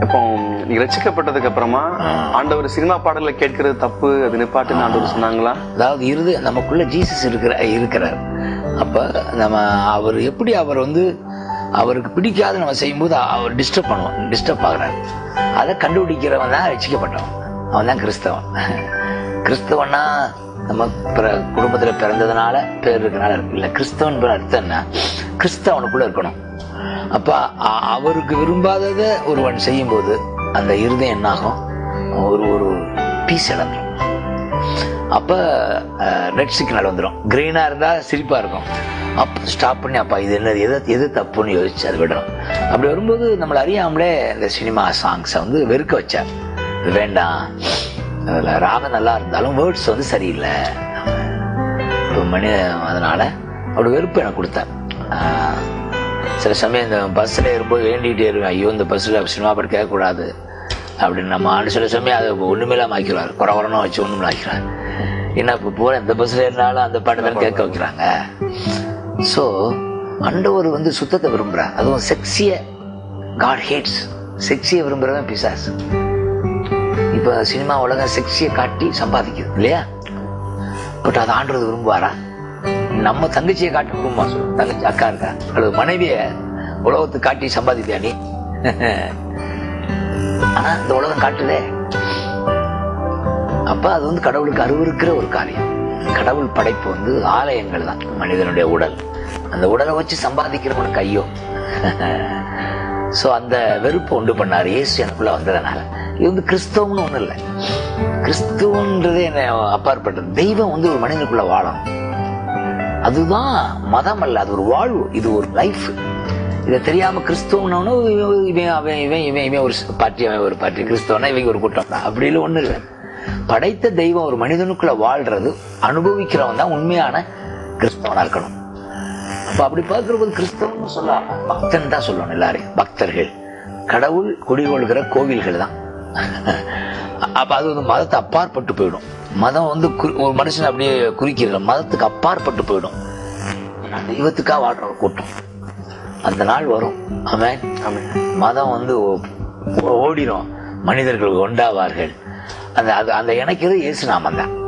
இப்போ நீங்க ரசிக்கப்பட்டதுக்கு அப்புறமா ஆண்டவர் சினிமா பாடல்களை கேட்கறது தப்பு அது நிப்பாட்டுன்னு ஆண்டவர் சொன்னாங்களா? அதாவது இருது நமக்குள்ள ஜீசஸ் இருக்கிற இருக்கிறார். அப்ப நம்ம அவர் எப்படி அவர் வந்து அவருக்கு பிடிக்காத நம்ம செய்யும்போது அவர் டிஸ்டர்ப் பண்ணுவோம் டிஸ்டர்ப் ஆகுறாரு. அதை கண்டுபிடிக்கிறவன் தான் ரசிக்கப்பட்டவன். அவன் தான் கிறிஸ்தவன். கிறிஸ்தவன்னா நம்ம பிற- குடும்பத்துல பிறந்ததுனால பேர் இருக்கனால இருக்கு இல்ல கிறிஸ்தவன் அர்த்தம் என்ன? கிறிஸ்தவனுக்குள்ள இருக்கணும். அப்போ அவருக்கு விரும்பாததை ஒருவன் செய்யும்போது அந்த இருதயம் என்னாகும்? ஒரு ஒரு பீஸ் இழந்துடும் அப்ப ரெட் சிக்னல் வந்துடும் கிரீனா இருந்தா சிரிப்பா இருக்கும். அப்போ ஸ்டாப் பண்ணி அப்பா இது என்னது? எது எது தப்புன்னு யோசிச்சு அதை விடணும். அப்படி வரும்போது நம்மளை அறியாமலே இந்த சினிமா சாங்ஸை வந்து வெறுக்க வச்சார். வேண்டாம். அதில் ராகம் நல்லா இருந்தாலும் வேர்ட்ஸ் வந்து சரியில்லை. இப்போ மணி அதனால அப்படி வெறுப்பு எனக்கு கொடுத்தார். சில சமயம் இந்த பஸ்ஸில் ஏறும்போது வேண்டிகிட்டே இருவேன். ஐயோ இந்த பஸ்ஸில் சினிமா பாட்டு கேட்கக்கூடாது. அப்படின்னு நம்ம ஆண்டு சில சமயம் அதை ஒன்றுமே ஆக்கிறார் ஆக்கிடுவார். குறை குறைன்னு வச்சு ஒன்றுமே ஆக்கிறார் என்ன இப்போ போகிற எந்த பஸ்ஸில் இருந்தாலும் அந்த பாட்டு தான் கேட்க வைக்கிறாங்க? ஸோ அண்டவர் வந்து சுத்தத்தை விரும்புகிறார் அதுவும் செக்ஸிய காட் ஹேட்ஸ் செக்ஸியை விரும்புகிறவன் பிசாஸ் இப்போ சினிமா உலகம் செக்ஸியை காட்டி சம்பாதிக்குது இல்லையா? பட் அதை ஆண்டுறது விரும்புவாரா? நம்ம தங்கச்சியை காட்டி சொல்லு. தங்கச்சி அக்கா இருக்கா? அல்லது மனைவிய உலகத்துக்கு காட்டி சம்பாதிப்பியா நீ? ஆனா இந்த உலகம் காட்டுதே. அப்ப அது வந்து கடவுளுக்கு அருவருக்கிற ஒரு காரியம். கடவுள் படைப்பு வந்து ஆலயங்கள் தான் மனிதனுடைய உடல். அந்த உடலை வச்சு சம்பாதிக்கிறவனுக்கு ஐயோ சோ அந்த வெறுப்பை உண்டு பண்ணார். இயேசு எனக்குள்ள வந்ததுனால. இது வந்து கிறிஸ்தவம்னு ஒண்ணும் இல்லை. கிறிஸ்துவன்றதே என்ன அப்பாற்பட்டது. தெய்வம் வந்து ஒரு மனிதனுக்குள்ள வாழணும். அதுதான் மதம் அல்ல அது ஒரு வாழ்வு இது ஒரு லைஃப் இதை தெரியாம கிறிஸ்தவனவனும் இவன் அவன் இவன் இவன் இவன் ஒரு பார்ட்டி அவன் ஒரு பார்ட்டி கிறிஸ்தவனா இவங்க ஒரு கூட்டம் தான் அப்படி இல்லை ஒண்ணு இல்லை. படைத்த தெய்வம் ஒரு மனிதனுக்குள்ள வாழ்றது அனுபவிக்கிறவன் தான் உண்மையான கிறிஸ்தவனா இருக்கணும். அப்ப அப்படி பார்க்கிறபோது கிறிஸ்தவன் சொல்லாம பக்தன் தான் சொல்லணும் எல்லாரையும். பக்தர்கள். கடவுள் குடிகொள்கிற கோவில்கள் தான். அப்ப அது வந்து மதத்தை அப்பாற்பட்டு போயிடும். மதம் வந்து குறி- ஒரு மனுஷன் அப்படியே குறிக்கிறது மதத்துக்கு அப்பாற்பட்டு போயிடும். தெய்வத்துக்காக வாழ்ற ஒரு கூட்டம். அந்த நாள் வரும். அவன் மதம் வந்து ஓ- ஓடிரும். மனிதர்கள் உண்டாவார்கள் அந்த அது அந்த இணைக்கிறது இயேசு நாமம் தான்